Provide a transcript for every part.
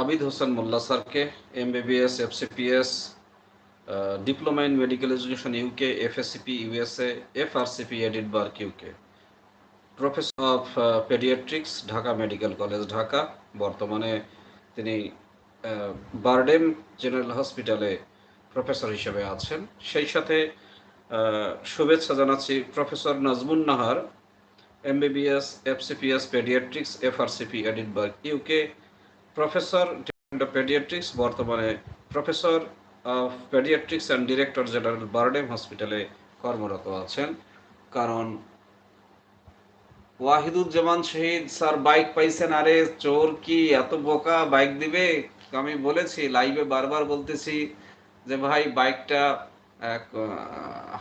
আবিদ হোসেন মোল্লা স্যারকে MBBS FCPS diploma in medical education UK FSCP USA FRCP Edinburgh UK professor of paediatrics Dhaka medical college Dhaka বর্তমানে তিনি BIRDEM general হসপিটালে professor হিসেবে আছেন। সেই সাথে শুভেচ্ছা জানাচ্ছি professor Nazmun Nahar MBBS FCPS paediatrics FRCP Edinburgh UK professor paediatrics, বর্তমানে professor of paediatrics and director general BIRDEM হসপিটালে কর্মরত আছেন। কারণ ওয়াহিদুজ্জামান শহীদ, স্যার, বাইক পাইছেন, আরে চোর কি, এত বোকা বাইক দিবে? আমি বলেছি, লাইভে বারবার বলতেছি যে, ভাই, বাইকটা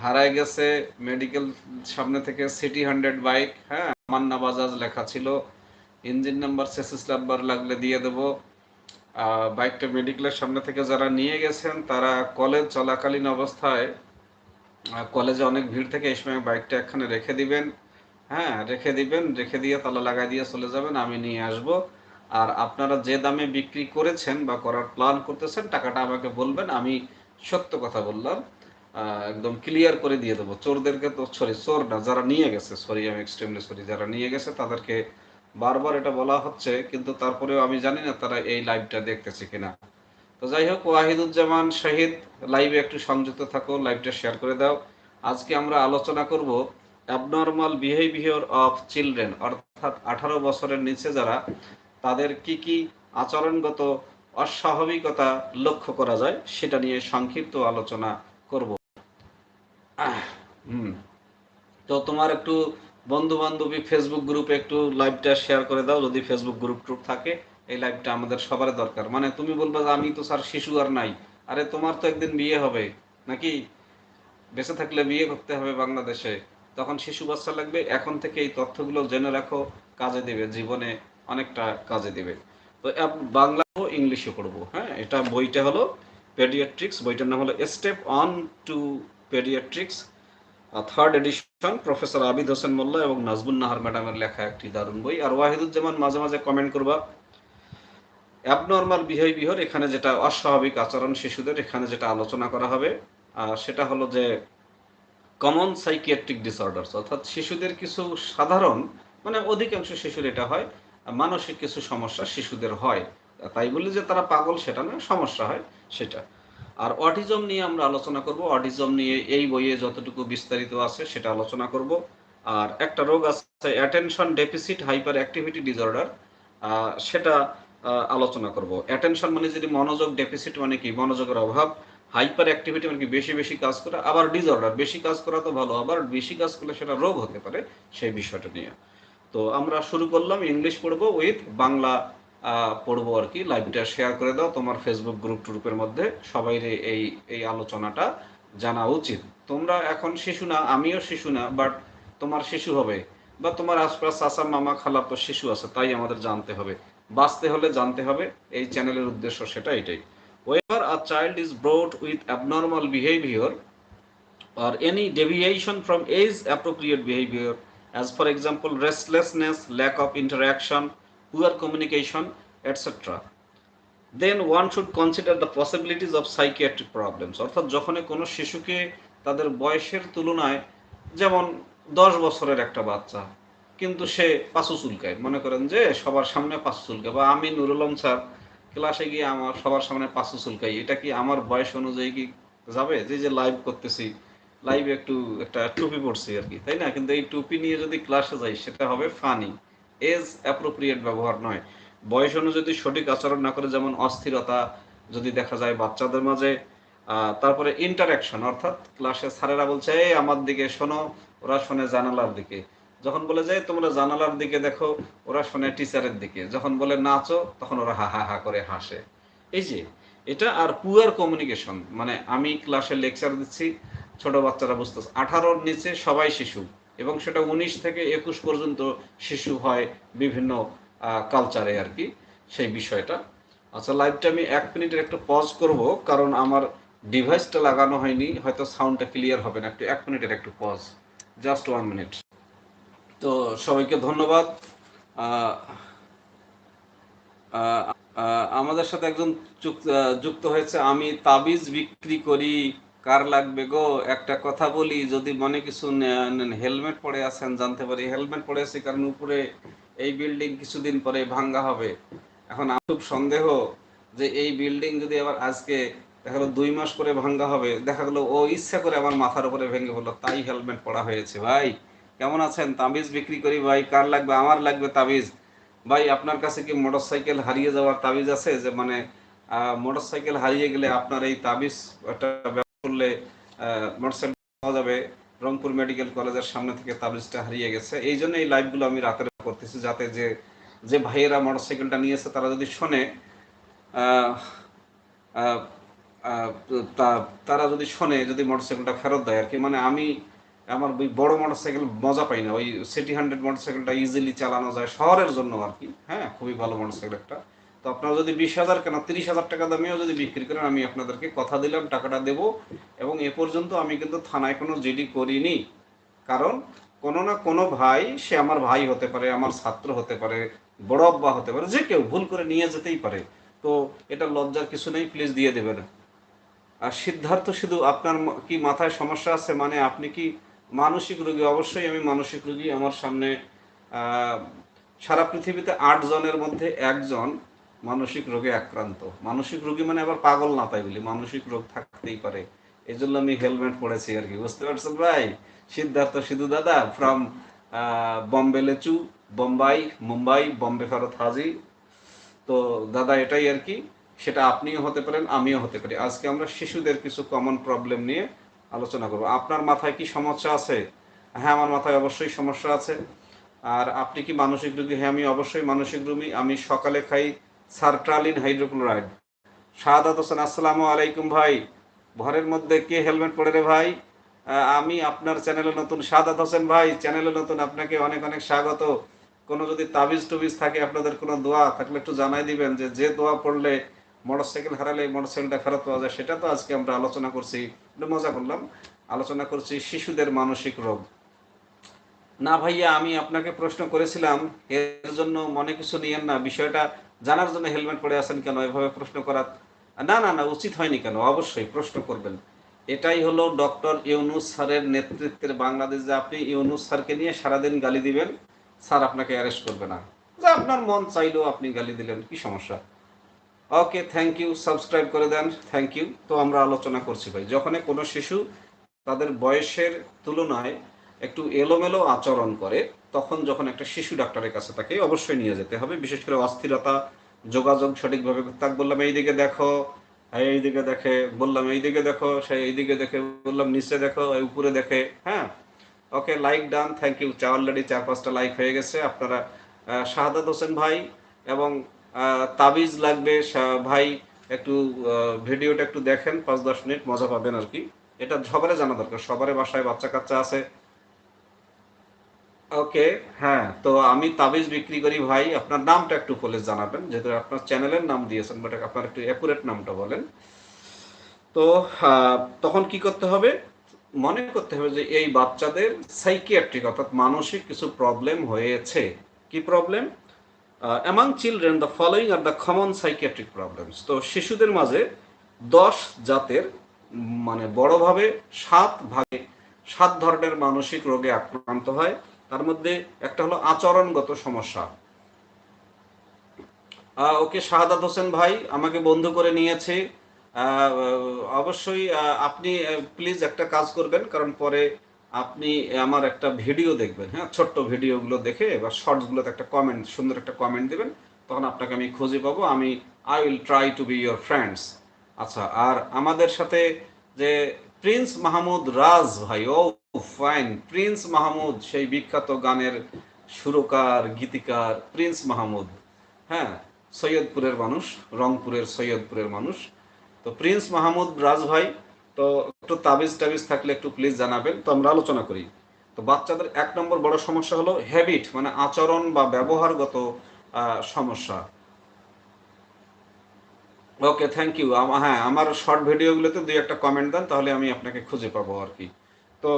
হারায় গেছে, মেডিকেল সামনে থেকে সিটি হান্ড্রেড বাইক। হ্যাঁ মান্না বাজাজ লেখা ছিল ইঞ্জিন নাম্বার, সেসিস নাম্বার লাগলে দিয়ে দেবো। বাইকটা মেডিকেলের সামনে থেকে যারা নিয়ে গেছেন, তারা কলেজ চলাকালীন অবস্থায় কলেজে অনেক ভিড় থেকে এই সময় বাইকটা এখানে রেখে দিবেন। হ্যাঁ রেখে দিবেন, রেখে দিয়ে তালা লাগাই দিয়ে চলে যাবেন, আমি নিয়ে আসব। আর আপনারা যে দামে বিক্রি করেছেন বা করার প্ল্যান করতেছেন, টাকাটা আমাকে বলবেন, আমি সত্য কথা বললাম। একদম ক্লিয়ার করে দিয়ে দেবো। চোরদেরকে তো সরি চোর না যারা নিয়ে গেছে সরি আমি এক্সট্রিমলি সরি যারা নিয়ে গেছে, তাদেরকে বারবার এটা বলা হচ্ছে, কিন্তু তারপরেও আমি জানি না তারা এই লাইভটা দেখতেছে কিনা। তো যাই হোক, ওয়াহিদুজ্জামান শাহিদ লাইভে একটু সংযুক্ত থাকো লাইভটা শেয়ার করে দাও। আজকে আমরা আলোচনা করব অ্যাবনর্মাল বিহেভিয়ার অফ চিলড্রেন অর্থাৎ আঠারো বছরের নিচে যারা, তাদের কি কি আচরণগত অস্বাভাবিকতা লক্ষ্য করা যায়, সেটা নিয়ে সংক্ষিপ্ত আলোচনা করব। হুম। তো তোমার একটু বন্ধু বান্ধবী ফেসবুক গ্রুপে একটু লাইভটা শেয়ার করে দাও, যদি ফেসবুক গ্রুপ ট্রুপ থাকে, এই লাইভটা আমাদের সবার দরকার। মানে তুমি বলবে যে আমি তো স্যার শিশু আর নাই। আরে তোমার তো একদিন বিয়ে হবে, নাকি? বেঁচে থাকলে বিয়ে করতে হবে বাংলাদেশে। তখন শিশু বাচ্চা লাগবে, এখন থেকে এই তথ্যগুলো জেনে রাখো, কাজে দেবে, জীবনে অনেকটা কাজে দেবে। তো বাংলা ইংলিশে পড়ব হ্যাঁ? এটা বইটা হলো পেডিয়াট্রিক্স বইটার নাম হলো step on to paediatrics third edition professor Abid Hossain Molla এবং নাজবুন নাহার ম্যাডামের লেখা একটি দারুণ বই। আর ওয়াহিদুজ্জামান মাঝে মাঝে কমেন্ট করবা অ্যাবনর্মাল বিহেভিয়ার এখানে যেটা অস্বাভাবিক আচরণ শিশুদের, এখানে যেটা আলোচনা করা হবে আর সেটা হলো যে কমন সাইকিয়াট্রিক ডিসঅর্ডার্স অর্থাৎ শিশুদের কিছু সাধারণ মানে অধিকাংশ শিশুর এটা হয়, মানসিক কিছু সমস্যা শিশুদের হয়। তাই বলি যে তারা পাগল, সেটা না সমস্যা হয় সেটা। আর অটিজম নিয়ে আমরা আলোচনা করব। অটিজম নিয়ে এই বইয়ে যতটুকু বিস্তারিত আছে সেটা আলোচনা করব। আর একটা রোগ আছে attention deficit hyper activity disorder সেটা আলোচনা করব। অ্যাটেনশন মানে যদি মনোযোগ ডেফিসিট মানে কি? মনোযোগের অভাব। হাইপার অ্যাক্টিভিটি মানে কি? বেশি বেশি কাজ করা। আবার ডিসঅর্ডার বেশি কাজ করা তো ভালো। আবার বেশি কাজ করলে সেটা রোগ হতে পারে সেই বিষয়টা নিয়ে। তো আমরা শুরু করলাম, ইংলিশ পড়ব উইথ বাংলা পড়ব আর কি। লাইভটা শেয়ার করে দাও। তোমার ফেসবুক গ্রুপ ট্রুপের মধ্যে সবাই এই এই আলোচনাটা জানা উচিত। তোমরা এখন শিশু না, আমিও শিশু না বাট তোমার শিশু হবে বা তোমার আশপাশ চাচা, মামা খালা শিশু আছে, তাই আমাদের জানতে হবে। বাঁচতে হলে জানতে হবে, এই চ্যানেলের উদ্দেশ্য সেটা এটাই। Whenever a child is brought with abnormal behavior or any deviation from age appropriate behavior, as for example, restlessness, lack of interaction poor communication etc then one should consider the possibilities of psychiatric problems. অর্থাৎ যখন কোনো শিশুকে তাদের বয়সের তুলনায় যেমন দশ বছরের একটা বাচ্চা, কিন্তু সে পাশু চুলকায়। মনে করেন যে সবার সামনে পাশু চুলকায়। বা আমি নুরুলম স্যার, ক্লাসে গিয়ে আমার সবার সামনে পাশু চুলকাই। এটা কি আমার বয়স অনুযায়ী কি যাবে? যে যে লাইভ করতেছি লাইভে একটু একটা টুপি পড়ছি আর কি, তাই না? কিন্তু এই টুপি নিয়ে যদি ক্লাসে যাই, সেটা হবে ফানি এজ অ্যাপ্রোপ্রিয়েট ব্যবহার নয়। বয়স অনুযায়ী সঠিক আচরণ না করে যেমন অস্থিরতা যদি দেখা যায় বাচ্চাদের মাঝে তারপরে ইন্টারাকশন অর্থাৎ ক্লাসে স্যারেরা বলছে, এই আমার দিকে শোনো, ওরা শোনে জানালার দিকে। যখন বলে যায় তোমরা জানালার দিকে দেখো, ওরা শোনে টিচারের দিকে। যখন বলে নাচো, তখন ওরা হা হা হা করে হাসে। এই যে, এটা আর পুয়ার কমিউনিকেশন মানে আমি ক্লাসে লেকচার দিচ্ছি, ছোট বাচ্চারা বুঝতেছে, আঠারোর নিচে সবাই শিশু। এবং সেটা উনিশ থেকে একুশ পর্যন্ত শিশু হয় বিভিন্ন কালচারে আর কি, সেই বিষয়টা। আচ্ছা লাইভটা আমি এক মিনিটের একটু পজ করব, কারণ আমার ডিভাইসটা লাগানো হয়নি, হয়তো সাউন্ডটা ক্লিয়ার হবে না। একটু এক মিনিটের একটু পজ জাস্ট ওয়ান মিনিট তো সবাইকে ধন্যবাদ। আমাদের সাথে একজন যুক্ত হয়েছে, আমি তাবিজ বিক্রি করি কার লাগবে গো? একটা কথা বলি, যদি মনে কিছু হেলমেট পরে আছেন, জানতে পারি। হেলমেট পরে আছি কারণ উপরে এই বিল্ডিং কিছুদিন পরে ভাঙ্গা হবে। এখন খুব সন্দেহ যে এই বিল্ডিং যদি আবার আজকে দেখা গেলো দুই মাস পরে ভাঙ্গা হবে, দেখা গেলো ও ইচ্ছা করে আমার মাথার উপরে ভেঙে বলল, তাই হেলমেট পরা হয়েছে ভাই। কেমন আছেন? তাবিজ বিক্রি করি ভাই। কার লাগবে? আমার লাগবে তাবিজ। ভাই, আপনার কাছে কি মোটরসাইকেল হারিয়ে যাওয়ার তাবিজ আছে? যে মানে মোটরসাইকেল হারিয়ে গেলে আপনার এই তাবিজ একটা করলে মোটরসাইকেল পাওয়া যাবে। রংপুর মেডিকেল কলেজের সামনে থেকে তাবিজটা হারিয়ে গেছে। এই জন্য এই লাইভগুলো আমি রাতের করতেছি, যাতে যে যে ভাইয়েরা মোটরসাইকেলটা নিয়েছে, তারা যদি শোনে তারা যদি শোনে, যদি মোটরসাইকেলটা ফেরত দেয় আর কি। মানে আমি, আমার ওই বড় মোটরসাইকেল মজা পাই না। ওই সিটি হান্ড্রেড মোটরসাইকেলটা ইজিলি চালানো যায় শহরের জন্য আর কি। হ্যাঁ খুবই ভালো মোটরসাইকেল একটা। তো আপনারা যদি বিশ হাজার কেন, তিরিশ হাজার টাকা দামেও যদি বিক্রি করেন, আমি আপনাদেরকে কথা দিলাম, টাকাটা দেবো। এবং এ পর্যন্ত আমি কিন্তু থানায় কোনো জিডি করিনি। কারণ কোনো না কোনো ভাই, সে আমার ভাই হতে পারে, আমার ছাত্র হতে পারে, বড় আব্বা হতে পারে, যে কেউ ভুল করে নিয়ে যেতেই পারে। তো এটা লজ্জার কিছু নেই প্লিজ দিয়ে দেবেন। আর সিদ্ধার্থ শুধু আপনার কি মাথায় সমস্যা আছে? মানে আপনি কি মানসিক রোগী? অবশ্যই আমি মানসিক রোগী। আমার সামনে সারা পৃথিবীতে আট জনের মধ্যে একজন মানসিক রোগে আক্রান্ত। মানসিক রোগী মানে আবার পাগল না তাই বলি, মানসিক রোগ থাকতেই পারে। এই জন্য আমি হেলমেট পরেছি আর কি, বুঝতে পারছেন ভাই? সিদ্ধার্থ সিধু দাদা ফ্রম বম্বে লেচু, বোম্বাই, মুম্বাই, বম্বে ফেরত হাজি। তো দাদা এটাই আর কি, সেটা আপনিও হতে পারেন, আমিও হতে পারি। আজকে আমরা শিশুদের কিছু কমন প্রবলেম নিয়ে আলোচনা করব। আপনার মাথায় কি সমস্যা আছে? হ্যাঁ আমার মাথায় অবশ্যই সমস্যা আছে। আর আপনি কি মানসিক রোগী? হ্যাঁ আমি অবশ্যই মানসিক রোগী। আমি সকালে খাই সার্ট্রালিন হাইড্রোক্লোরাইড। শাহাদাত হোসেন, আসসালামু আলাইকুম ভাই। ঘরের মধ্যে কে হেলমেট পরে রে ভাই? আমি আপনার চ্যানেলে নতুন শাহাদাত হোসেন ভাই। চ্যানেলে নতুন আপনাকে অনেক অনেক স্বাগত। কোনো যদি তাবিজ টুবিজ থাকে, আপনাদের কোনো দোয়া, থাকলে একটু জানাই দিবেন যে যে দোয়া পড়লে মোটরসাইকেল হারালে মোটরসাইকেলটা ফেরত পাওয়া যায়, সেটা তো আজকে আমরা আলোচনা করছি মজা করলাম। আলোচনা করছি শিশুদের মানসিক রোগ। না ভাইয়া, আমি আপনাকে প্রশ্ন করেছিলাম, এর জন্য মনে কিছু নিয়েন না। বিষয়টা জানার জন্য হেলমেট পরে আছেন কেন? এভাবে প্রশ্ন করা না না না, উচিত হয়নি কেন? অবশ্যই প্রশ্ন করবেন। এটাই হলো ডক্টর ইউনুস স্যারের নেতৃত্বের বাংলাদেশ যে আপনি ইউনুস স্যারকে নিয়ে সারাদিন গালি দিবেন, স্যার আপনাকে অ্যারেস্ট করবে না। যে আপনার মন চাইলেও আপনি গালি দিলেন, কি সমস্যা? ওকে থ্যাংক ইউ সাবস্ক্রাইব করে দেন থ্যাংক ইউ তো আমরা আলোচনা করছি ভাই। যখন কোনো শিশু তাদের বয়সের তুলনায় একটু এলোমেলো আচরণ করে, তখন যখন একটা শিশু ডাক্তারের কাছে তাকে অবশ্যই নিয়ে যেতে হবে। বিশেষ করে অস্থিরতা, যোগাযোগ সঠিকভাবে, তাকে বললাম, এইদিকে দেখো এই এইদিকে দেখে, বললাম, এইদিকে দেখো, সে এইদিকে দেখে, বললাম, নিচে দেখো উপরে দেখে হ্যাঁ okay, like done, thank you, চা অলরেডি চার পাঁচটা লাইক হয়ে গেছে, আপনারা শাহাদাত হোসেন ভাই এবং তাবিজ লাগবে ভাই, একটু ভিডিওটা একটু দেখেন, পাঁচ দশ মিনিট মজা পাবেন আর কি। এটা সবারই জানা দরকার সবারই বাসায় বাচ্চা কাচ্চা আছে ওকে হ্যাঁ তো আমি তাবিজ বিক্রি করি ভাই। আপনার নামটা একটু বলে জানাবেন, যেহেতু আপনার চ্যানেলের নাম দিয়েছেন বাট আপনার একটু অ্যাকুরেট নামটা বলেন। তো তখন কি করতে হবে? মনে করতে হবে যে এই বাচ্চাদের সাইকিয়াট্রিক অর্থাৎ মানসিক কিছু প্রবলেম হয়েছে। কি problem among children the following are the common psychiatric problems তো শিশুদের মাঝে দশ জাতের মানে বড়ভাবে সাত ভাগে, সাত ধরনের মানসিক রোগে আক্রান্ত হয়। তার মধ্যে একটা হলো আচরণগত সমস্যা। ওকে শাহাদাত হোসেন ভাই আমাকে বন্ধু করে নিয়েছে। অবশ্যই আপনি প্লিজ একটা কাজ করবেন, কারণ পরে আপনি আমার একটা ভিডিও দেখবেন হ্যাঁ? ছোট্ট ভিডিওগুলো দেখে বা শর্টসগুলোতে একটা কমেন্ট সুন্দর একটা কমেন্ট দেবেন, তখন আপনাকে আমি খুঁজে পাবো। আমি I will try to be your friends আচ্ছা আর আমাদের সাথে যে প্রিন্স মাহমুদ রাজ, ভাই, ও ফাইন প্রিন্স মাহমুদ, সেই বিখ্যাত গানের সুরকার, গীতিকার প্রিন্স মাহমুদ। হ্যাঁ সৈয়দপুরের মানুষ, রংপুরের সৈয়দপুরের মানুষ। তো প্রিন্স মাহমুদ রাজ ভাই, তো একটু তাবিজ টাবিজ থাকলে একটু প্লিজ জানাবেন। তো আমরা আলোচনা করি। তো বাচ্চাদের এক নম্বর বড় সমস্যা হলো হ্যাবিট মানে আচরণ বা ব্যবহারগত সমস্যা। ওকে থ্যাংক ইউ হ্যাঁ আমার শর্ট ভিডিওগুলোতে দুই একটা কমেন্ট দেন, তাহলে আমি আপনাকে খুঁজে পাবো আর কি। তো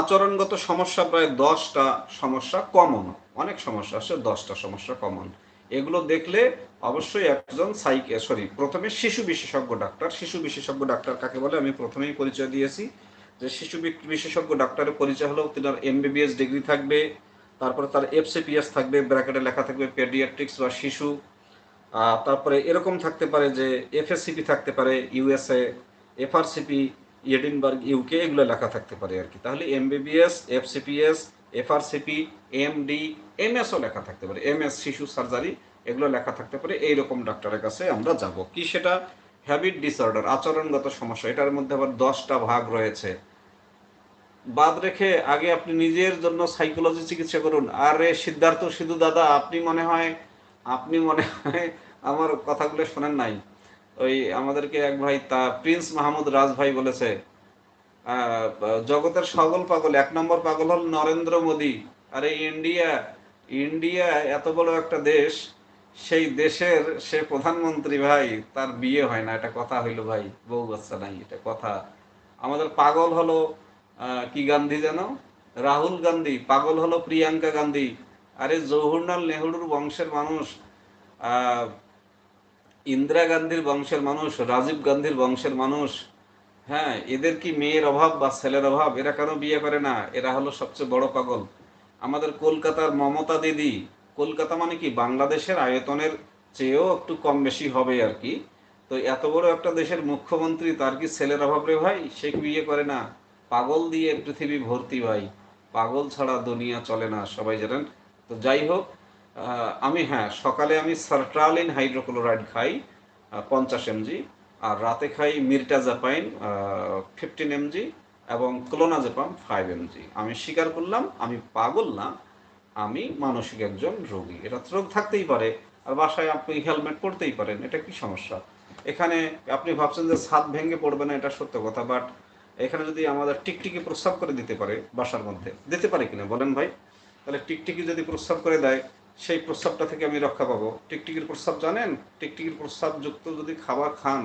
আচরণগত সমস্যা প্রায় দশটা সমস্যা কমন অনেক সমস্যা আছে, দশটা সমস্যা কমন এগুলো দেখলে অবশ্যই একজন সাইক সরি প্রথমে শিশু বিশেষজ্ঞ ডাক্তার শিশু বিশেষজ্ঞ ডাক্তার কাকে বলে? আমি প্রথমেই পরিচয় দিয়েছি যে শিশু বিশেষজ্ঞ ডাক্তারের পরিচয় হলো, তিনার এমবিবিএস ডিগ্রি থাকবে, তারপরে তার এফসিপিএস থাকবে ব্র্যাকেটে লেখা থাকবে পেডিয়াট্রিক্স বা শিশু। তারপরে এরকম থাকতে পারে যে এফএসসিপি থাকতে পারে ইউএসএ এফআরসিপি এডিনবার্গ ইউকে এগুলো লেখা থাকতে পারে আর কি। তাহলে MBBS FCPS FRCP MD MSO লেখা থাকতে পারে। এমএস শিশু সার্জারি, এগুলো লেখা থাকতে পারে। এইরকম ডাক্তারের কাছে আমরা যাব। কি সেটা? হ্যাবিট ডিসঅর্ডার আচরণগত সমস্যা, এটার মধ্যে আবার দশটা ভাগ রয়েছে। বাদ রেখে আগে আপনি নিজের জন্য সাইকোলজি চিকিৎসা করুন। আরে সিদ্ধার্থ সিধু দাদা, আপনি মনে হয় আপনি মনে হয় আমার কথাগুলো শোনেন নাই? ওই আমাদেরকে এক ভাই তা প্রিন্স মাহমুদ রাজ ভাই বলেছে জগতের সকল পাগল, এক নম্বর পাগল হল নরেন্দ্র মোদী। আরে ইন্ডিয়া ইন্ডিয়া এত বড় একটা দেশ, সেই দেশের সে প্রধানমন্ত্রী ভাই, তার বিয়ে হয় না, এটা কথা হইল ভাই, বউ বাচ্চা নাই, এটা কথা। আমাদের পাগল হলো কি গান্ধী যেন? রাহুল গান্ধী, পাগল হলো প্রিয়াঙ্কা গান্ধী। আরে জওহরলাল নেহরুর বংশের মানুষ ইন্দিরা গান্ধীর বংশের মানুষ, রাজীব গান্ধীর বংশের মানুষ হ্যাঁ এদের কি মেয়ের অভাব বা ছেলের অভাব? এরা কেন বিয়ে করে না? এরা হলো সবচেয়ে বড় পাগল। আমাদের কলকাতার মমতা দিদি, কলকাতা মানে কি? বাংলাদেশের আয়তনের চেয়েও একটু কম বেশি হবে আর কি। তো এত বড় একটা দেশের মুখ্যমন্ত্রী, তার কি ছেলের অভাব রে ভাই? সে বিয়ে করে না? পাগল দিয়ে পৃথিবী ভর্তি ভাই। পাগল ছাড়া দুনিয়া চলে না, সবাই জানেন। তো যাই হোক আমি হ্যাঁ সকালে আমি সার্ট্রালিন হাইড্রোক্লোরাইড খাই পঞ্চাশ এমজি, আর রাতে খাই মির্টাজাপাইন ফিফটিন এমজি এবং ক্লোনাজেপাম ফাইভ এমজি। আমি স্বীকার করলাম, আমি পাগল না, আমি মানসিক একজন রোগী। এটা রোগ থাকতেই পারে, আর বাসায় আপনি হেলমেট পরতেই পারেন, এটা কি সমস্যা? এখানে আপনি ভাবছেন যে ছাদ ভেঙে পড়বে না, এটা সত্য কথা বাট এখানে যদি আমাদের টিকটিকি প্রস্রাব করে দিতে পারে বাসার মধ্যে, দিতে পারে কিনা, বলেন ভাই। তাহলে টিকটিকি যদি প্রস্রাব করে দেয়, সেই প্রস্রাবটা থেকে আমি রক্ষা পাবো। টিকটিকির প্রস্রাব জানেন? টিকটিকির প্রস্রাব যুক্ত যদি খাবার খান,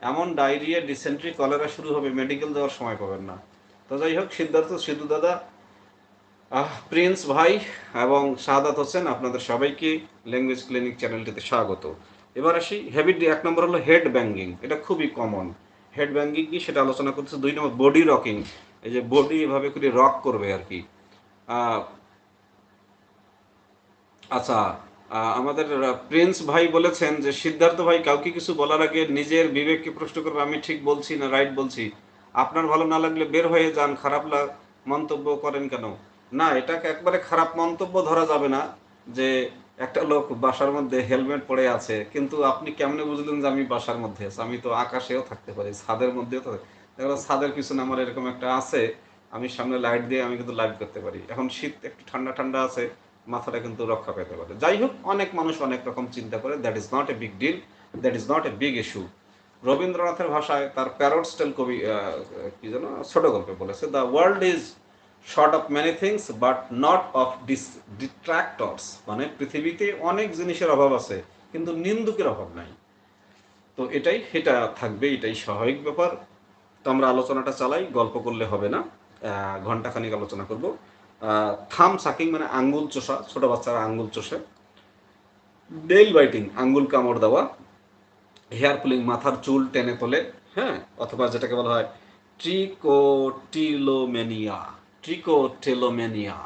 এমন ডায়রিয়া ডিসেন্ট্রি কলেরা শুরু হবে মেডিকেল যাওয়ার সময় পাবেন না। তো যাই হোক, সিদ্ধার্থ সিদ্ধু দাদা প্রিন্স ভাই এবং শাহাদাত হোসেন, আপনাদের সবাইকে ল্যাঙ্গুয়েজ ক্লিনিক চ্যানেলটিতে স্বাগত। এবার আসি হ্যাবিট এক নম্বর হলো হেড ব্যাঙ্গিং এটা খুবই কমন হেড ব্যাঙ্গিং কি? সেটা আলোচনা করছে দুই নম্বর বডি রকিং এই যে বডি এভাবে করে রক করবে আর কি। আচ্ছা আমাদের প্রিন্স ভাই বলেছেন যে সিদ্ধার্থ ভাই, কাউকে কিছু বলার আগে নিজের বিবেককে প্রশ্ন করবে, আমি ঠিক বলছি না রাইট বলছি? আপনার ভালো না লাগলে বের হয়ে যান, খারাপ মন্তব্য করেন কেন? না, এটাকে একবারে খারাপ মন্তব্য ধরা যাবে না যে একটা লোক বাসার মধ্যে হেলমেট পরে আছে, কিন্তু আপনি কেমনে বুঝলেন যে আমি বাসার মধ্যে আছি? আমি তো আকাশেও থাকতে পারি, ছাদের মধ্যেও তো দেখো ছাদের পিছনে আমার এরকম একটা আছে, আমি সামনে লাইট দিয়ে আমি কিন্তু লাইভ করতে পারি। এখন শীত একটু ঠান্ডা ঠান্ডা আছে মাথাটা কিন্তু রক্ষা পেতে পারে। যাই হোক, অনেক মানুষ অনেক রকম চিন্তা করে that is not a big deal that is not a big issue রবীন্দ্রনাথের ভাষায় তার প্যারট স্টাইল কবি কি যেন ছোট গল্পে বলেছে the world is short of many things but not of dis detractors মানে পৃথিবীতে অনেক জিনিসের অভাব আছে, কিন্তু নিন্দুকের অভাব নাই। তো এটাই, এটা থাকবে, এটাই স্বাভাবিক ব্যাপার। তো আমরা আলোচনাটা চালাই, গল্প করলে হবে না। ঘন্টাখানিক আলোচনা করব। থাম সাকিং মানে আঙ্গুল চোষা, ছোট বাচ্চারা আঙ্গুল চষে। ডেল বাইটিং আঙ্গুল কামড় দেওয়া। হেয়ার পুলিং মাথার চুল টেনে তোলে হ্যাঁ? অথবা যেটাকে বলা হয় ট্রিকোটিলোমেনিয়া ট্রিকোটেলোমেনিয়া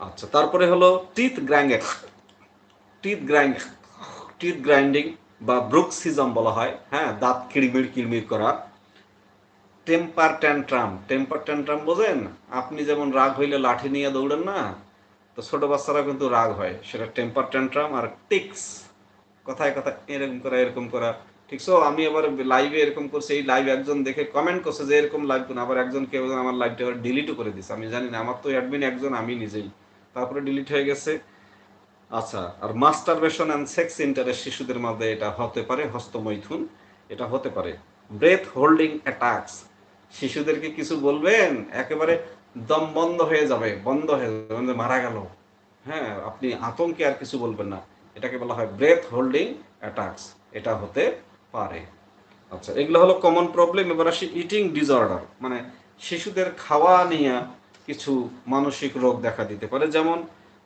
আচ্ছা তারপরে হলো teeth grinding teeth grind teeth grinding বা ব্রুক্সিজম বলা হয় হ্যাঁ? দাঁত কিড়মিড় কিড়মিড় করা। টেম্পার ট্যান্ট্রাম টেম্পার ট্যান্ট্রাম বোঝেন? আপনি যেমন রাগ হইলে লাঠি নিয়ে দৌড়েন না, তো ছোট বাচ্চারা কিন্তু রাগ হয়। সেটা টেম্পার ট্যান্ট্রাম আর টিক্স কথায় কথায় এরকম করা এরকম করা। ঠিক সো আমি আবার লাইভে এরকম করছি, এই লাইভ একজন দেখে কমেন্ট করছে যে এরকম লাইভ কোন আবার একজন কেউ আমার লাইভটা আবার ডিলিটও করে দিছে আমি জানি না, আমার তো অ্যাডমিন একজন, আমি নিজেই। তারপরে ডিলিট হয়ে গেছে। আচ্ছা আর মাস্টারবেশন অ্যান্ড সেক্স ইন্টারেস্ট শিশুদের মধ্যে এটা হতে পারে হস্তমৈথুন। এটা হতে পারে। ব্রেথ হোল্ডিং অ্যাটাকস শিশুদেরকে কিছু বলবেন? একেবারে দম বন্ধ হয়ে যাবে, বন্ধ হয়ে যাবে মানে মারা গেল। হ্যাঁ আপনি আতঙ্কে আর কিছু বলবেন না। এটাকে বলা হয় ব্রেথ হোল্ডিং অ্যাটাকস এটা হতে পারে। আচ্ছা এগুলো হলো কমন প্রবলেম এবার আসি ইটিং ডিসঅর্ডার মানে শিশুদের খাওয়া নিয়ে কিছু মানসিক রোগ দেখা দিতে পারে। যেমন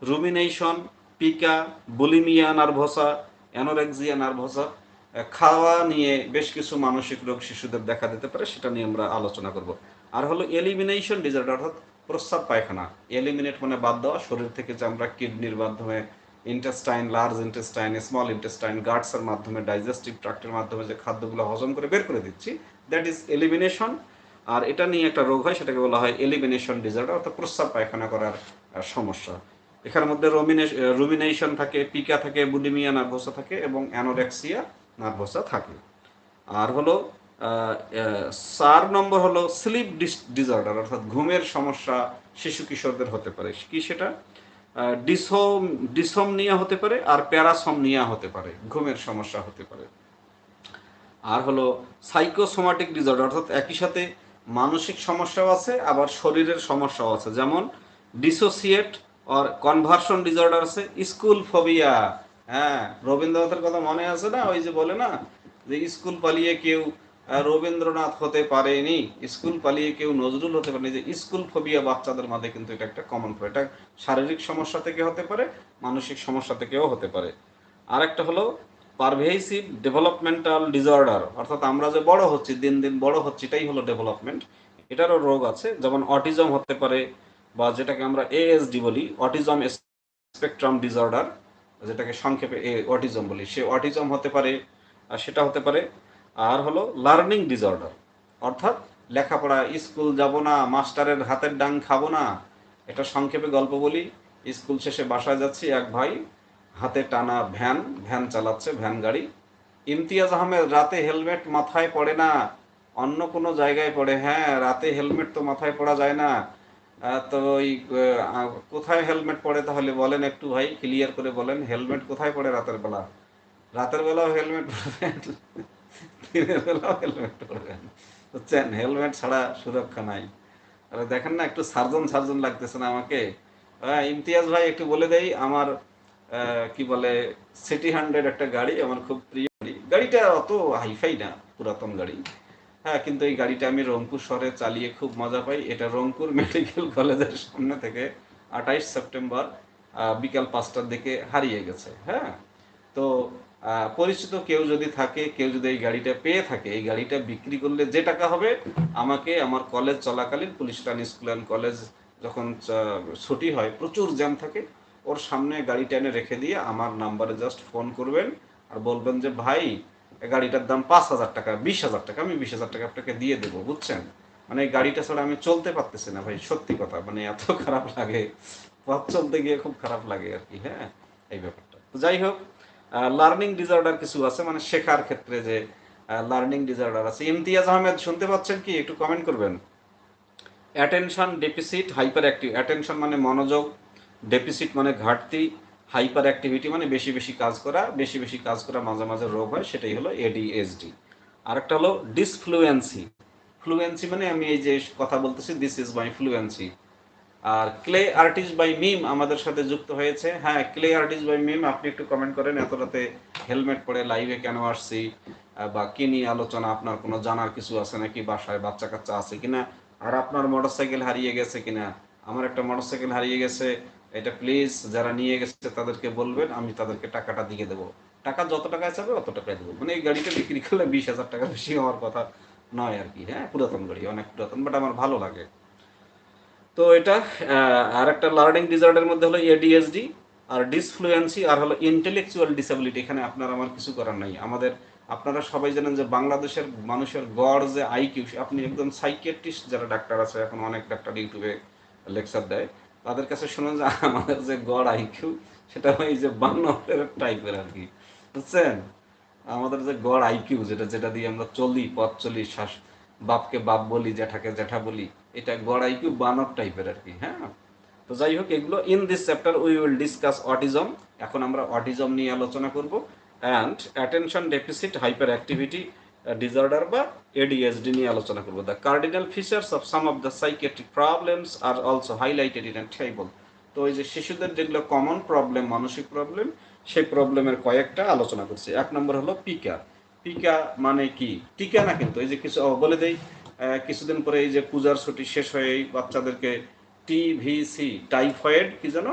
rumination pica bulimia nervosa anorexia nervosa খাওয়া নিয়ে বেশ কিছু মানসিক রোগ শিশুদের দেখা দিতে পারে, সেটা নিয়ে আমরা আলোচনা করব। আর হলো এলিমিনেশন ডিজার্টার অর্থাৎ প্রস্রাব পায়খানা। এলিমিনেট মানে বাদ দেওয়া, শরীর থেকে যে আমরা কিডনির মাধ্যমে intestine large intestine small intestine গার্ডসের মাধ্যমে ডাইজেস্টিভ ট্রাক্টের মাধ্যমে যে খাদ্যগুলো হজম করে বের করে দিচ্ছি দ্যাট ইজ এলিমিনেশন আর এটা নিয়ে একটা রোগ হয়, সেটাকে বলা হয় এলিমিনেশন ডিজার্টার অর্থাৎ প্রস্রাব পায়খানা করার সমস্যা। এখানের মধ্যে রুমিনেশন থাকে, পিকা থাকে, বুলিমিয়া নার্ভোসা থাকে এবং অ্যানোরেক্সিয়া নার্ভোসা থাকে। আর হলো চার নম্বর হলো স্লিপ ডিস, ডিসঅর্ডার, অর্থাৎ ঘুমের সমস্যা শিশু কিশোরদের হতে পারে। কি সেটা? ডিসোম ডিসোমনিয়া হতে পারে আর প্যারাসোমনিয়া হতে পারে, ঘুমের সমস্যা হতে পারে। আর হলো, সাইকোসোমাটিক ডিসঅর্ডার, অর্থাৎ একই সাথে মানসিক সমস্যাও আছে, আবার শরীরের সমস্যাও আছে। যেমন, ডিসোসিয়েট অর কনভার্সন ডিসঅর্ডার আছে, স্কুল ফোবিয়া। হ্যাঁ রবীন্দ্রনাথের কথা মনে আছে না? ওই যে বলে না যে স্কুল পালিয়ে কেউ রবীন্দ্রনাথ হতে পারেনি, স্কুল পালিয়ে কেউ নজরুল হতে পারেনি, যে স্কুল ফোবিয়া বাচ্চাদের মাঝে কিন্তু এটা একটা কমন এটা শারীরিক সমস্যা থেকে হতে পারে, মানসিক সমস্যা থেকেও হতে পারে। আর একটা হলো পারভেসিভ ডেভেলপমেন্টাল ডিসঅর্ডার অর্থাৎ আমরা যে বড় হচ্ছি, দিন দিন বড় হচ্ছি, এটাই হলো ডেভেলপমেন্ট এটারও রোগ আছে, যেমন অটিজম হতে পারে, বা যেটাকে আমরা এএসডি বলি অটিজম স্পেকট্রাম ডিসঅর্ডার যেটাকে সংক্ষেপে অটিজম বলি, সে অটিজম হতে পারে, আর সেটা হতে পারে, আর হলো লার্নিং ডিসঅর্ডার অর্থাৎ লেখাপড়া, স্কুল যাব না, মাস্টারের হাতের ডাং খাব না, এটা সংক্ষেপে গল্প বলি, স্কুল শেষে বাসায় যাচ্ছি, এক ভাই হাতে টানা ভ্যান ভ্যান চালাচ্ছে, ভ্যান গাড়ি, ইমতিয়াজ আহমেদ, রাতে হেলমেট মাথায় পড়ে না, অন্য কোনো জায়গায় পড়ে হ্যাঁ রাতে হেলমেট তো মাথায় পড়া যায় না তো ওই কোথায় হেলমেট পড়ে তাহলে বলেন একটু ভাই ক্লিয়ার করে বলেন, হেলমেট কোথায় পড়ে রাতের বেলা? রাতের বেলাও হেলমেট পরবেন দিনের বেলাও হেলমেট পরবেন বুঝছেন? হেলমেট ছাড়া সুরক্ষা নাই। আরে দেখেন না, একটু সার্জন সার্জন লাগতেছে না আমাকে। ইমতিয়াজ ভাই, একটু বলে দেই, আমার কি বলে সিটি হান্ড্রেড একটা গাড়ি, আমার খুব প্রিয় গাড়ি। গাড়িটা অত হাইফাই না, পুরাতন গাড়ি। হ্যাঁ কিন্তু এই গাড়িটা আমি রংপুর শহরে চালিয়ে খুব মজা পাই। এটা রংপুর মেডিকেল কলেজের সামনে থেকে আঠাইশ সেপ্টেম্বর বিকাল পাঁচটার দিকে হারিয়ে গেছে। হ্যাঁ তো পরিচিত কেউ যদি থাকে, কেউ যদি এই গাড়িটা পেয়ে থাকে, এই গাড়িটা বিক্রি করলে যে টাকা হবে, আমাকে আমার কলেজ চলাকালীন পুলিশ টান স্কুল অ্যান্ড কলেজ যখন ছুটি হয়, প্রচুর জ্যাম থাকে, ওর সামনে গাড়িটা এনে রেখে দিয়ে আমার নাম্বারে জাস্ট ফোন করবেন আর বলবেন যে, ভাই গাড়িটার দাম পাঁচ হাজার টাকা, বিশ হাজার টাকা। আমি বিশ হাজার টাকা আপনাকে দিয়ে দেবো, বুঝছেন? মানে গাড়িটা ছাড়া আমি চলতে পারতেছি না ভাই, সত্যি কথা। মানে এত খারাপ লাগে, পথ চলতে গিয়ে খুব খারাপ লাগে আর কি হ্যাঁ? এই ব্যাপারটা। তো যাই হোক লার্নিং ডিসঅর্ডার কিছু আছে মানে শেখার ক্ষেত্রে যে লার্নিং ডিসঅর্ডার আছে। ইমতিয়াজ আহমেদ, শুনতে পাচ্ছেন কি? একটু কমেন্ট করবেন। Attention deficit hyper active attention মানে মনোযোগ ডেফিসিট মানে ঘাটতি হাইপার অ্যাক্টিভিটি মানে বেশি বেশি কাজ করা, বেশি বেশি কাজ করা মাঝে মাঝে রোগ হয়, সেটাই হলো এডিএসডি আরেকটা হলো ডিসফ্লুয়েন্সি ফ্লুয়েন্সি মানে আমি এই যে কথা বলতেছি দিস ইজ মাই ফ্লুয়েন্সি আর ক্লে আর্টিস্ট বাই মিম আমাদের সাথে যুক্ত হয়েছে। হ্যাঁ ক্লে আর্টিস্ট বাই মিম আপনি একটু কমেন্ট করেন, এত রাতে হেলমেট পরে লাইভে কেন আসছি? বা কি নিয়ে আলোচনা, আপনার কোনো জানার কিছু আছে নাকি? বাসায় বাচ্চা কাচ্চা আছে কিনা? আর আপনার মোটরসাইকেল হারিয়ে গেছে কিনা? আমার একটা মোটরসাইকেল হারিয়ে গেছে এটা প্লিজ যারা নিয়ে গেছে তাদেরকে বলবেন, আমি তাদেরকে টাকাটা দিয়ে দেবো। টাকা যত টাকায় চাবে অত টাকায় দেবো। মানে এই গাড়িটা বিক্রি করলে বিশ হাজার টাকা বেশি হওয়ার কথা নয় আর কি হ্যাঁ? পুরাতন গাড়ি, অনেক পুরাতন বাট আমার ভালো লাগে। তো এটা আর একটা লার্নিং ডিসঅর্ডারের মধ্যে হলো এডিএসডি আর ডিসফ্লুয়েন্সি আর হলো ইন্টেলেকচুয়াল ডিসেবিলিটি এখানে আপনার আমার কিছু করার নাই। আমাদের, আপনারা সবাই জানেন যে বাংলাদেশের মানুষের গড় যে আইকিউ আপনি একদম সাইকিয়াট্রিস্ট যারা ডাক্তার আছে, এখন অনেক ডাক্তার ইউটিউবে লেকচার দেয়। তাদের কাছে শুনুন যে আমাদের যে গড় আইকিউ সেটা ওই যে বান্নরের টাইপের আর কি বুঝছেন? আমাদের যে গড় আইকিউ যেটা যেটা দিয়ে আমরা চলি, পথ চলি, শ্বাস, বাপকে বাপ বলি, জ্যাঠাকে জ্যাঠা বলি, এটা গড় আইকিউ বানর টাইপের আর কি হ্যাঁ? তো যাই হোক, এগুলো in this chapter we will discuss autism এখন আমরা অটিজম নিয়ে আলোচনা করব। And attention deficit hyper activity disorder বা এডিএসডি নিয়ে আলোচনা করব। The cardinal features of some of the psychiatric problems are also highlighted in table তো ওই যে শিশুদের যেগুলো কমন প্রবলেম মানসিক প্রবলেম সেই প্রবলেমের কয়েকটা আলোচনা করছি। এক নম্বর হলো পিকা টিকা মানে কি? টিকা না কিন্তু, এই যে কিছু বলে দেই কিছুদিন পরে এই যে পূজার ছুটি শেষ হয়ে বাচ্চাদেরকে টিভিসি টাইফয়েড কি জানো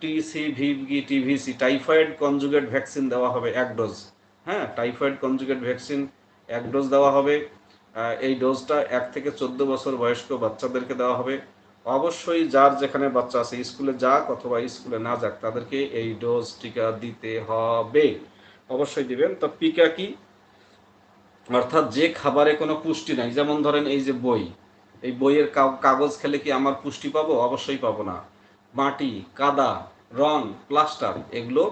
TC VV TVC typhoid conjugate vaccine দেওয়া হবে এক ডোজ হ্যাঁ টাইফয়েড কনজুগেট ভ্যাকসিন এক ডোজ দেওয়া হবে। এই ডোজটা এক থেকে চোদ্দ বছর বয়স্ক বাচ্চাদেরকে দেওয়া হবে। অবশ্যই যার যেখানে বাচ্চা আছে, স্কুলে যাক অথবা স্কুলে না যাক, তাদেরকে এই ডোজ টিকা দিতে হবে। অবশ্যই দিবেন। তো পিকা কি? অর্থাৎ যে খাবারে কোনো পুষ্টি নাই, যেমন ধরেন এই যে বই, এই বইয়ের কাগজ খেলে কি আমার পুষ্টি পাবো? অবশ্যই পাবো না। মাটি, কাদা, রং, প্লাস্টার, এগুলো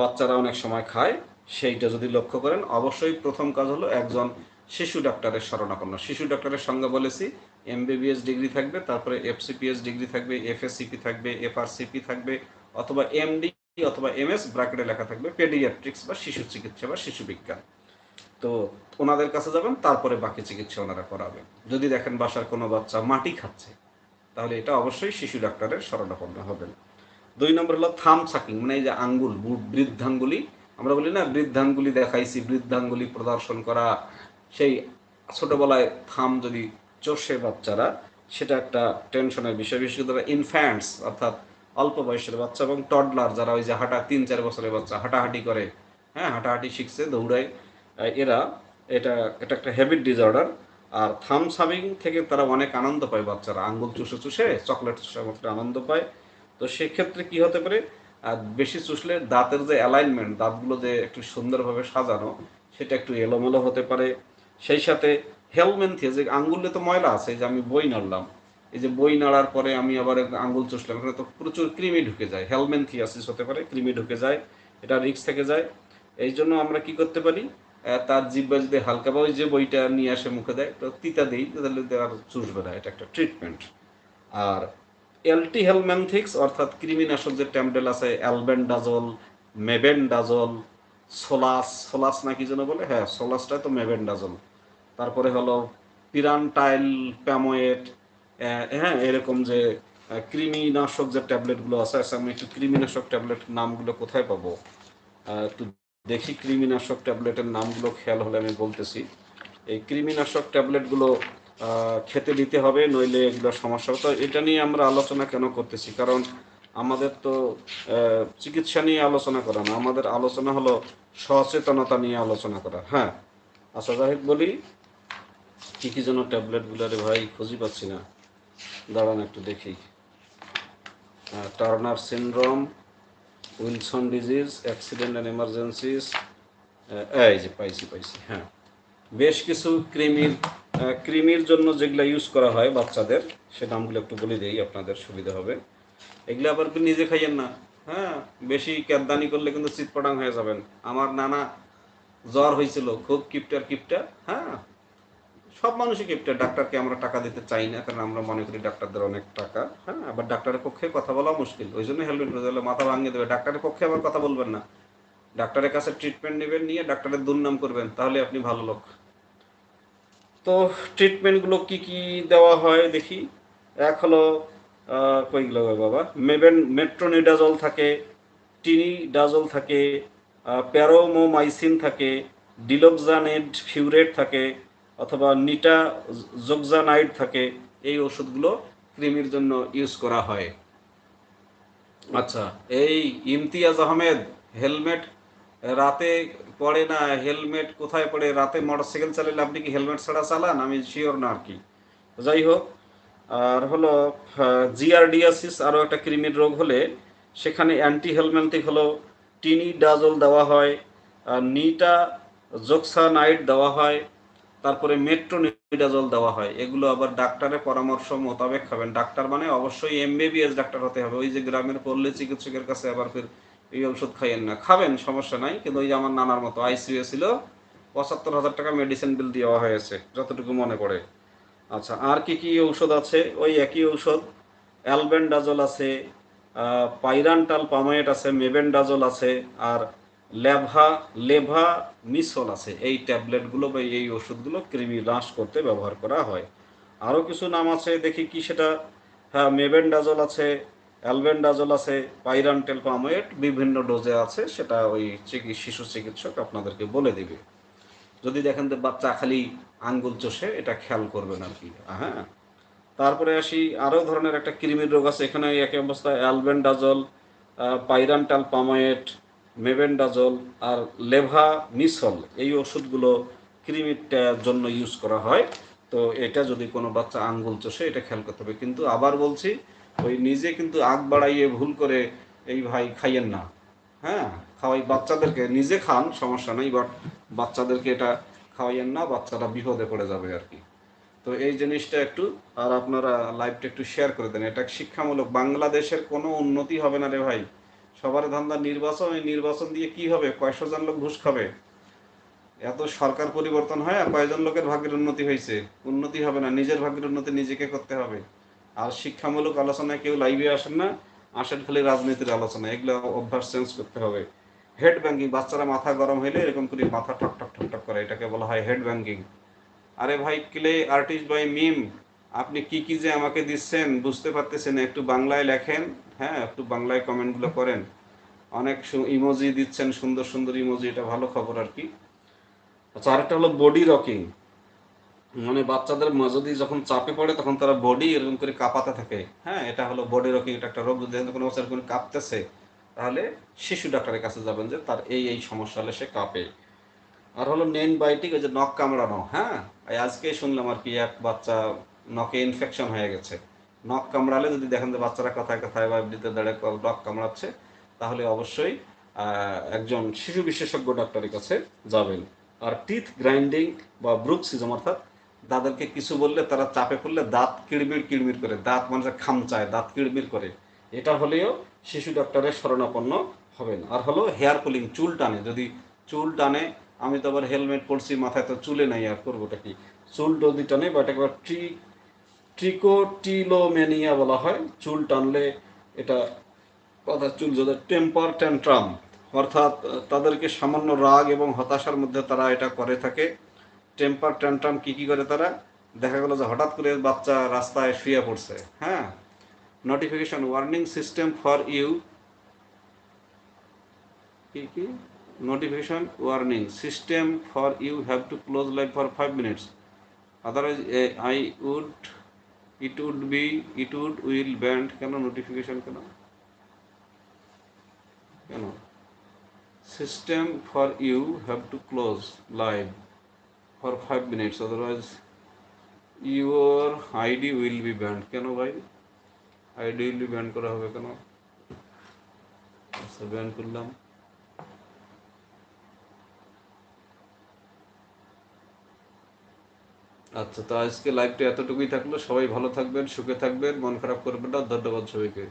বাচ্চারা অনেক সময় খায়। সেইটা যদি লক্ষ্য করেন, অবশ্যই প্রথম কাজ হলো একজন শিশু ডাক্তারের শরণাপন্ন। শিশু ডাক্তারের সঙ্গে বলেছি এমবিবিএস ডিগ্রি থাকবে, তারপরে এফসিপিএস ডিগ্রি থাকবে এফএসসিপি থাকবে এফআরসিপি থাকবে, অথবা এমডি অথবা এমএস ব্র্যাকেটে লেখা থাকবে পেডিয়াট্রিক্স বা শিশু চিকিৎসা বা শিশু বিজ্ঞান। তো ওনাদের কাছে যাবেন, তারপরে বাকি চিকিৎসা ওনারা করাবেন। যদি দেখেন বাসার কোনো বাচ্চা মাটি খাচ্ছে, তাহলে এটা অবশ্যই শিশু ডাক্তারের শরণাপন্ন হবেন। দুই নম্বর হলো থাম সাকিং মানে এই যে আঙ্গুল, বৃদ্ধাঙ্গুলি আমরা বলি না বৃদ্ধাঙ্গুলি দেখাইছি, বৃদ্ধাঙ্গুলি প্রদর্শন করা। সেই ছোটবেলায় থাম যদি চষে বাচ্চারা, সেটা একটা টেনশনের বিষয়। বিশেষ করে ইনফ্যান্টস অর্থাৎ অল্প বয়সের বাচ্চা এবং টডলার যারা ওই যে হাঁটা, তিন চার বছরের বাচ্চা, হাঁটাহাঁটি করে হ্যাঁ হাঁটাহাঁটি শিখছে, দৌড়ায় এরা এটা এটা একটা হ্যাবিট ডিসঅর্ডার আর থাম সাবিং থেকে তারা অনেক আনন্দ পায় বাচ্চারা। আঙ্গুল চুষে চুষে, চকলেট চুষে আনন্দ পায়। তো সেক্ষেত্রে কি হতে পারে? আর বেশি চুষলে দাঁতের যে অ্যালাইনমেন্ট দাঁতগুলো যে একটু সুন্দরভাবে সাজানো, সেটা একটু এলোমেলো হতে পারে। সেই সাথে হেলমেন্থিয়া যে আঙ্গুলে তো ময়লা আছে যে আমি বই নাড়লাম। এই যে বই নাড়ার পরে আমি আবার আঙ্গুল চুষলাম, এখানে তো প্রচুর কৃমি ঢুকে যায়। হেলমেন্থিয়াসিস হতে পারে, কৃমি ঢুকে যায়, এটা রিক্স থেকে যায়। এই জন্য আমরা কি করতে পারি? তার জিব্বা যদি হালকা বা ওই যে বইটা নিয়ে আসে মুখে দেয়, তো তিতা দেই তাহলে আর চুষবে না, এটা একটা ট্রিটমেন্ট আর এলটি হেলম্যান্থিক্স, অর্থাৎ কৃমিনাশক যে ট্যামডেল আছে, অ্যালবেন্ডাজল, মেবেন্ডাজল, সোলাস সোলাস না কি যেন বলে? হ্যাঁ সোলাসটা তো মেবেন্ডাজল। তারপরে হলো পিরানটাইল প্যামোয়েট হ্যাঁ এরকম যে কৃমিনাশক যে ট্যাবলেটগুলো আছে আচ্ছা আমি একটু কৃমিনাশক ট্যাবলেট নামগুলো কোথায় পাবো? একটু দেখি কৃমিনাশক ট্যাবলেটের নামগুলো খেয়াল হলে আমি বলতেছি। এই কৃমিনাশক ট্যাবলেটগুলো খেতে দিতে হবে, নইলে এগুলো সমস্যা তো এটা নিয়ে আমরা আলোচনা কেন করতেছি? কারণ আমাদের তো চিকিৎসা নিয়ে আলোচনা করা না। আমাদের আলোচনা হলো সচেতনতা নিয়ে আলোচনা করা। হ্যাঁ? আশা যাই হোক, বলি। কি কি যেন ট্যাবলেটগুলো রে ভাই, খুঁজি পাচ্ছি না। দাঁড়ান একটু দেখি। Turner syndrome, Wilson disease, accident and emergencies এই যে পাইছি পাইছি হ্যাঁ। বেশ কিছু ক্রিমির আহ, ক্রিমির জন্য যেগুলো ইউজ করা হয় বাচ্চাদের সে নামগুলো একটু বলে দিই আপনাদের সুবিধা হবে। এগুলো আবার নিজে খাইয়েন না। হ্যাঁ বেশি ক্যাদানি করলে কিন্তু চিৎপটাং হয়ে যাবেন। আমার নানা জ্বর হয়েছিল খুব কিপটার কিপটা হ্যাঁ। সব মানুষই কিপটার ডাক্তারকে আমরা টাকা দিতে চাই না কারণ আমরা মনে করি ডাক্তারদের অনেক টাকা হ্যাঁ। আবার ডাক্তারের পক্ষে কথা বলা মুশকিল। ওই জন্য হেলমেট বেঁধে মাথা ভাঙিয়ে দেবে। ডাক্তারের পক্ষে আবার কথা বলবেন না। ডাক্তারের কাছে ট্রিটমেন্ট নেবেন নিয়ে ডাক্তারের দুর্নাম করবেন তাহলে আপনি ভালো লোক। তো ট্রিটমেন্টগুলো কি কি দেওয়া হয় দেখি। এক হলো কইগুলো বাবা? মেবেন, মেট্রোনিডাজল থাকে, টিনিডাজল থাকে প্যারোমোমাইসিন থাকে, ডিলক্সানেড ফিউরেট থাকে, অথবা নিটা জোকজানাইড থাকে, এই ওষুধগুলো কৃমির জন্য ইউজ করা হয়। আচ্ছা এই ইমতিয়াজ আহমেদ, হেলমেট, রাতে পড়ে না, হেলমেট কোথায় পড়ে? রাতে মোটরসাইকেল চালালে আপনি কি হেলমেট ছাড়া চালান? আমি শিওর না আর কি। যাই হোক, আর হলো জিআরডিয়াসিস আরও একটা কৃমির রোগ হলে সেখানে অ্যান্টি হেলমেন্থিক হলো টিনি ডাজল দেওয়া হয় নিটা জোক্সানাইড দেওয়া হয়, তারপরে মেট্রো মেট্রোনিডাজল দেওয়া হয়। এগুলো আবার ডাক্তারের পরামর্শ মোতাবেক খাবেন। ডাক্তার মানে অবশ্যই এমবিবিএস ডাক্তার হতে হবে। ওই যে গ্রামের পল্লী চিকিৎসকের কাছে আবার ফির এই ওষুধ খাইয়েন না। খাবেন, সমস্যা নাই। কিন্তু ওই যে আমার নানার মতো আইসিইউ ছিল, পঁচাত্তর হাজার টাকা মেডিসিন বিল দেওয়া হয়েছে, যতটুকু মনে পড়ে। আচ্ছা আর কি কি ঔষধ আছে? ওই একই ঔষধ, অ্যালবেন্ডাজল আছে পাইরান্টাল পামায়েট আছে মেবেন্ডাজল আছে, আর লেভা লেভা মিসল আছে। এই ট্যাবলেটগুলো বা এই ওষুধগুলো কৃমি হ্রাস করতে ব্যবহার করা হয়। আরও কিছু নাম আছে, দেখি কি সেটা। হ্যাঁ মেবেন্ডাজল আছে অ্যালবেন্ডাজল আছে পাইরান্টেল পামোয়েট বিভিন্ন ডোজে আছে, সেটা ওই শিশু চিকিৎসক আপনাদেরকে বলে দিবে। যদি দেখেন যে বাচ্চা খালি আঙ্গুল চষে, এটা খেয়াল করবেন আর কি। হ্যাঁ? তারপরে আসি, আরও ধরনের একটা কৃমির রোগ আছে, এখানে একই অবস্থায় অ্যালবেন্ডাজল পাইরান্টাল পামায়েট মেবেন্ডাজল আর লেভা মিসল, এই ওষুধগুলো কৃমির জন্য ইউজ করা হয়। তো এটা যদি কোনো বাচ্চা আঙ্গুল চষে, এটা খেয়াল করতে হবে। কিন্তু আবার বলছি ওই নিজে কিন্তু আগ বাড়াইয়ে ভুল করে এই ভাই খাইয়েন না। হ্যাঁ? খাওয়াই বাচ্চাদেরকে, নিজে খান, সমস্যা নেই বাট বাচ্চাদেরকে এটা খাওয়াইয়েন না বাচ্চারা বিপদে পড়ে যাবে আর কি। তো এই জিনিসটা একটু, আর আপনারা লাইভটা একটু শেয়ার করে দেন। এটা শিক্ষামূলক, বাংলাদেশের কোনো উন্নতি হবে না রে ভাই। সবার ধান্দা নির্বাচন, এই নির্বাচন দিয়ে কি হবে? কয়শো জন লোক ঘুষ খাবে? এত সরকার পরিবর্তন হয় আর কয়জন লোকের ভাগ্যের উন্নতি হয়েছে? উন্নতি হবে না, নিজের ভাগ্যের উন্নতি নিজেকে করতে হবে। আর শিক্ষামূলক আলোচনায় কেউ লাইভে আসেন না, আসেন খালি রাজনীতির আলোচনা, এগুলো অভ্যাস চেঞ্জ করতে হবে। হেড ব্যাঙ্কিং বাচ্চারা মাথা গরম হইলে এরকম করে মাথা ঠক ঠক ঠক ঠক করে, এটাকে বলা হয় হেড ব্যাঙ্কিং আরে ভাই, ক্লে আর্টিস্ট বাই মিম আপনি কি কি যে আমাকে দিচ্ছেন বুঝতে পারতেছেন একটু বাংলায় লেখেন হ্যাঁ একটু বাংলায় কমেন্টগুলো করেন। অনেক ইমোজি দিচ্ছেন, সুন্দর সুন্দর ইমোজি এটা ভালো খবর আর কি। আচ্ছা আরেকটা হলো বডি রকিং মানে বাচ্চাদের মাঝে যদি যখন চাপে পড়ে, তখন তারা বডি এরকম করে কাঁপাতে থাকে। হ্যাঁ এটা হলো বডি রকিং এটা একটা রোগ। যদি কোনো বাচ্চা এরকম কাঁপতেছে, তাহলে শিশু ডাক্তারের কাছে যাবেন যে তার এই এই সমস্যা হলে সে কাঁপে। আর হলো নেন বাইটিক ওই যে নখ কামড়ানো হ্যাঁ? আজকে শুনলাম আর কি, এক বাচ্চা নখে ইনফেকশন হয়ে গেছে। নখ কামড়ালে যদি দেখেন যে বাচ্চারা কথায় কথায় বা এমনিতে দাঁড়ে নখ কামড়াচ্ছে, তাহলে অবশ্যই একজন শিশু বিশেষজ্ঞ ডাক্তারের কাছে যাবেন। আর টিথ গ্রাইন্ডিং বা ব্রুকসিজম অর্থাৎ দাদাকে কিছু বললে তারা চাপে পড়লে দাঁত কিড়মির কিড়মির করে, দাঁত মানুষ খামচায় দাঁত কিড়মির করে। এটা হলেও শিশু ডাক্তারের শরণাপন্ন হবেন। আর হলো হেয়ার পুলিং চুল টানে। যদি চুল টানে, আমি তো আবার হেলমেট পরছি, মাথায় তো চুলে নাই, আর করবোটা কি? চুল যদি টানে, বা এটাকে ট্রি ট্রিকোটিলোমেনিয়া বলা হয়, চুল টানলে এটা কথা চুল যদি টেম্পার ট্যান্ট্রাম অর্থাৎ তাদেরকে সামান্য রাগ এবং হতাশার মধ্যে তারা এটা করে থাকে। টেম্পার টেন্টাম কি কি করে তারা? দেখা গেলো যে হঠাৎ করে বাচ্চা রাস্তায় শুয়ে পড়ছে হ্যাঁ? Notification warning system for you কি কি? Notification warning system for you have to close life for five minutes otherwise I would it would be it would will banned কেন নোটিফিকেশন কেন? কেন? System for you have to close live for 5 minutes, otherwise your id will be banned. কেন ভাই? Id will be banned করা হবে কেন? আচ্ছা ban করলাম। আচ্ছা তো আজকে লাইভটা এতটুকুই থাকল। সবাই ভালো থাকবেন, সুখে থাকবেন, মন খারাপ করবেন না। ধন্যবাদ সবাইকে।